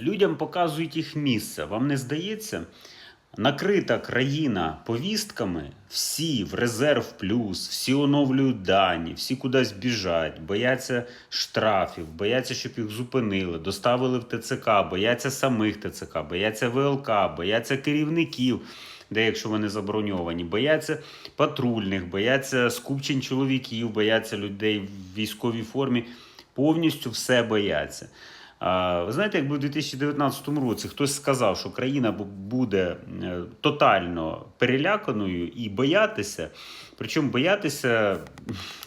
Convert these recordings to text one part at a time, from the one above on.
людям показують їх місце. Вам не здається? Накрита країна повістками, всі в резерв плюс, всі оновлюють дані, всі кудись біжать, бояться штрафів, бояться, щоб їх зупинили, доставили в ТЦК, бояться самих ТЦК, бояться ВЛК, бояться керівників, де якщо вони заброньовані, бояться патрульних, бояться скупчень чоловіків, бояться людей в військовій формі. Повністю все бояться. Ви знаєте, якби в 2019 році хтось сказав, що країна буде е, тотально переляканою і боятися, причому боятися,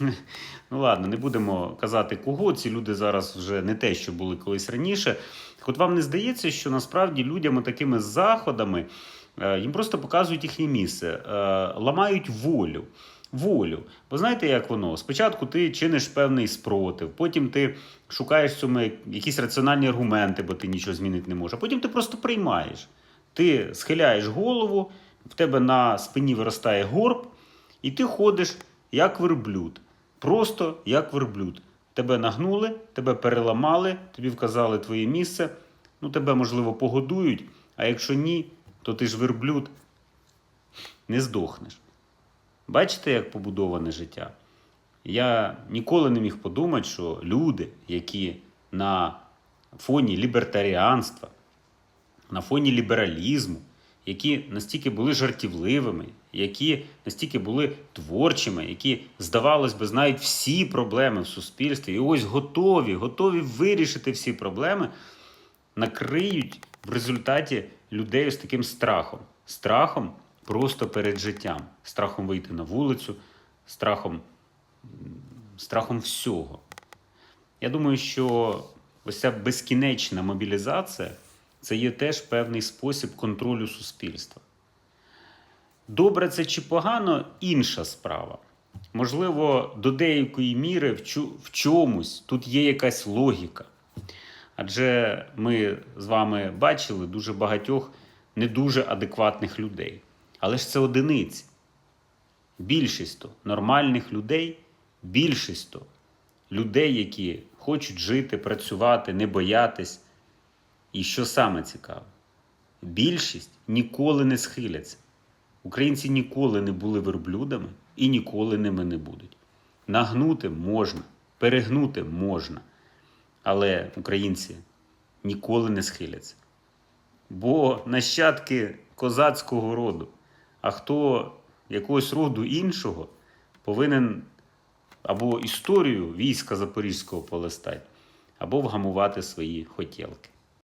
ну ладно, не будемо казати кого, ці люди зараз вже не те, що були колись раніше. Так От вам не здається, що насправді людям такими заходами е, їм просто показують їхнє місце, е, ламають волю. Волю. Бо знаєте, як воно? Спочатку ти чиниш певний спротив, потім ти шукаєш в цьому якісь раціональні аргументи, бо ти нічого змінити не можеш. А потім ти просто приймаєш. Ти схиляєш голову, в тебе на спині виростає горб, і ти ходиш як верблюд. Просто як верблюд. Тебе нагнули, тебе переламали, тобі вказали твоє місце. Ну, тебе, можливо, погодують, а якщо ні, то ти ж верблюд не здохнеш. Бачите, як побудоване життя? Я ніколи не міг подумати, що люди, які на фоні лібертаріанства, на фоні лібералізму, які настільки були жартівливими, які настільки були творчими, які, здавалось би, знають всі проблеми в суспільстві, і ось готові, готові вирішити всі проблеми, накриють в результаті людей з таким страхом. Страхом просто перед життям, страхом вийти на вулицю, страхом, страхом всього. Я думаю, що ось ця безкінечна мобілізація це є теж певний спосіб контролю суспільства. Добре це чи погано інша справа. Можливо, до деякої міри в чомусь тут є якась логіка. Адже ми з вами бачили дуже багатьох не дуже адекватних людей. Але ж це одиниці. Більшість нормальних людей, більшість людей, які хочуть жити, працювати, не боятись. І що саме цікаве, більшість ніколи не схиляться. Українці ніколи не були верблюдами і ніколи ними не будуть. Нагнути можна, перегнути можна, але українці ніколи не схиляться. Бо нащадки козацького роду, а хто якогось роду іншого повинен або історію війська Запорізького полистати, або вгамувати свої хотілки.